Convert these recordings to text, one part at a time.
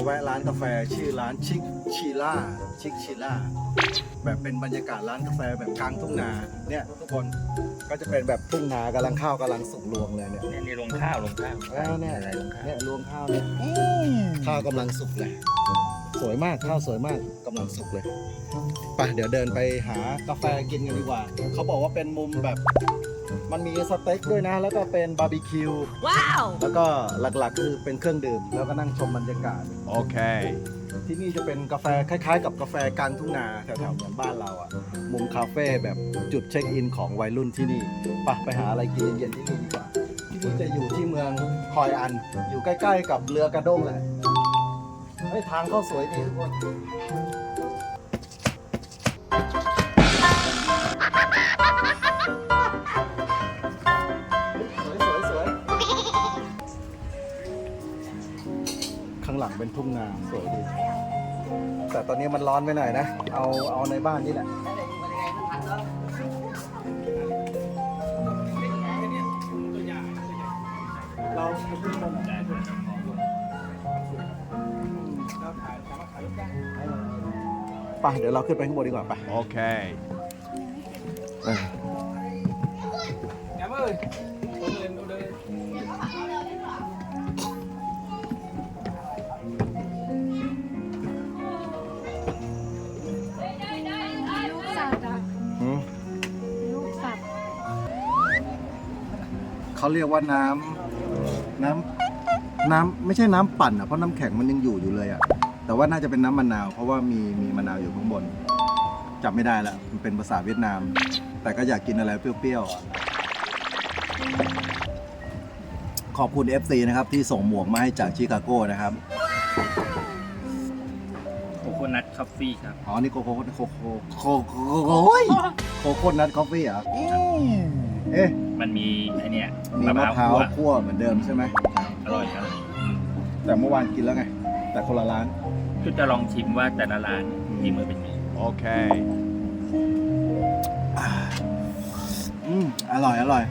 มาแวะร้านกาแฟชื่อร้านชิคชิล่าชิคชิล่าแบบเป็นบรรยากาศร้านกาแฟแบบกลางทุ่งนาเนี่ยทุกคนก็จะเป็นแบบทุ่งนากำลังข้าวกำลังสุกรวงเลยเนี่ยเนี่ยนี่ลงข้าวลงข้าวแล้วเนี่ยอะไรลงข้าวเนี่ยรวงข้าวเนี่ยข้าวกำลังสุกเลยสวยมากข้าวสวยมากกำลังสุกเลยไปเดี๋ยวเดินไปหากาแฟกินกันดีกว่า เขาบอกว่าเป็นมุมแบบ มันมีสเต็กด้วยนะ แล้วก็เป็นบาร์บีคิว Wow! แล้วก็หลักๆคือเป็นเครื่องดื่ม แล้วก็นั่งชมบรรยากาศ Okay. ที่นี่จะเป็นกาแฟคล้ายๆ กับกาแฟกลางทุ่งนาแถวๆเหมือนบ้านเราอะมุมคาเฟ่แบบจุดเช็คอินของวัยรุ่นที่นี่ไปไปหาอะไรกินเย็นๆที่นี่ดีกว่าที่จะอยู่ที่เมืองคอยอัน อยู่ใกล้ๆกับเรือกระด้งแหละเฮ้ยทางเข้าสวยดีทุกคน หลังเป็นทุ่งนาสวยดีแต่ตอนนี้มันร้อนไปหน่อยนะ เอาเอาในบ้านนี่แหละเราไปขึ้นบนไปเดี๋ยวเราขึ้นไปข้างบนดีกว่าไป Okay. เออ Cảm ơn. ลู เขาเรียกว่าน้ำน้ำน้ำไม่ใช่น้ำปั่นอะเพราะน้ำแข็งมันยังอยู่อยู่เลยอะแต่ว่าน่าจะเป็นน้ำมะนาว เพราะว่ามีมีมะนาวอยู่ข้างบนจำไม่ได้ละมันเป็นภาษาเวียดนาม แต่ก็อยากกินอะไรเปรี้ยวๆขอบคุณ FC นะครับ ที่ส่งหมวกมาให้จากชิคาโก้นะครับโคโคนัทคอฟฟี่ครับ อ๋อนี่โคโค่โคโค่โคโค่โอ้ยโคโค่นัทคอฟฟี่เหรอเอ๊ะ มันมีไอเนี้ยมีมะพร้าวคั่วเหมือนเดิมใช่ไหม อร่อยครับอืมแต่เมื่อวานกินแล้วไง แต่คนละร้าน ก็จะลองชิมว่าแต่ละร้านมีมือเป็นไง Okay. อืมอร่อย อร่อย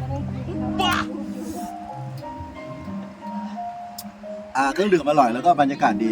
อ่าเครื่องดื่มอร่อยแล้วก็บรรยากาศดี